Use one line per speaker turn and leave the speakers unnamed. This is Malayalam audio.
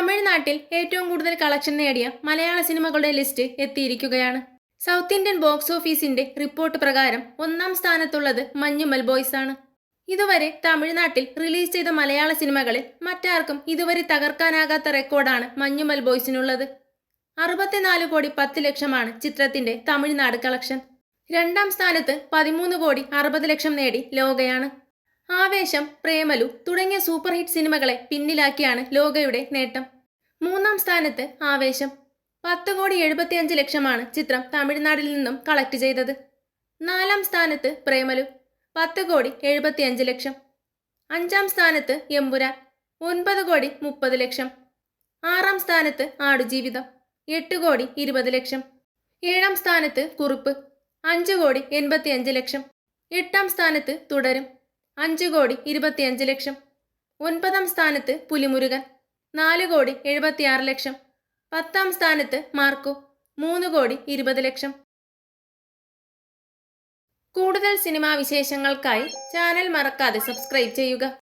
തമിഴ്നാട്ടിൽ ഏറ്റവും കൂടുതൽ കളക്ഷൻ നേടിയ മലയാള സിനിമകളുടെ ലിസ്റ്റ് എത്തിയിരിക്കുകയാണ്. സൗത്ത് ഇന്ത്യൻ ബോക്സ് ഓഫീസിന്റെ റിപ്പോർട്ട് പ്രകാരം ഒന്നാം സ്ഥാനത്തുള്ളത് മഞ്ഞുമൽ ബോയ്സ് ആണ്. ഇതുവരെ തമിഴ്നാട്ടിൽ റിലീസ് ചെയ്ത മലയാള സിനിമകളിൽ മറ്റാർക്കും ഇതുവരെ തകർക്കാനാകാത്ത റെക്കോർഡാണ് മഞ്ഞുമൽ ബോയ്സിനുള്ളത്. അറുപത്തിനാല് കോടി പത്ത് ലക്ഷമാണ് ചിത്രത്തിന്റെ തമിഴ്നാട് കളക്ഷൻ. രണ്ടാം സ്ഥാനത്ത് പതിമൂന്ന് കോടി അറുപത് ലക്ഷം നേടി ലോകയാണ്. ആവേശം പ്രേമലു തുടങ്ങിയ സൂപ്പർ ഹിറ്റ് സിനിമകളെ പിന്നിലാക്കിയാണ് ലോകയുടെ നേട്ടം. മൂന്നാം സ്ഥാനത്ത് ആവേശം. പത്ത് കോടി എഴുപത്തിയഞ്ച് ലക്ഷമാണ് ചിത്രം തമിഴ്നാട്ടിൽ നിന്നും കളക്ട് ചെയ്തത്. നാലാം സ്ഥാനത്ത് പ്രേമലു. പത്ത് കോടി എഴുപത്തിയഞ്ച് ലക്ഷം. അഞ്ചാം സ്ഥാനത്ത് എമ്പുരാൻ. ഒൻപത് കോടി മുപ്പത് ലക്ഷം. ആറാം സ്ഥാനത്ത് ആടുജീവിതം. എട്ട് കോടി ഇരുപത് ലക്ഷം. ഏഴാം സ്ഥാനത്ത് കുറുപ്പ്. അഞ്ച് കോടി എൺപത്തിയഞ്ച് ലക്ഷം. എട്ടാം സ്ഥാനത്ത് തുടരും. അഞ്ച് കോടി ഇരുപത്തിയഞ്ച് ലക്ഷം. ഒൻപതാം സ്ഥാനത്ത് പുലിമുരുകൻ നാല് കോടി എഴുപത്തിയാറ് ലക്ഷം. പത്താം സ്ഥാനത്ത് മാർക്കോ മൂന്ന് കോടി ഇരുപത് ലക്ഷം. കൂടുതൽ സിനിമാ വിശേഷങ്ങൾക്കായി ചാനൽ മറക്കാതെ സബ്സ്ക്രൈബ് ചെയ്യുക.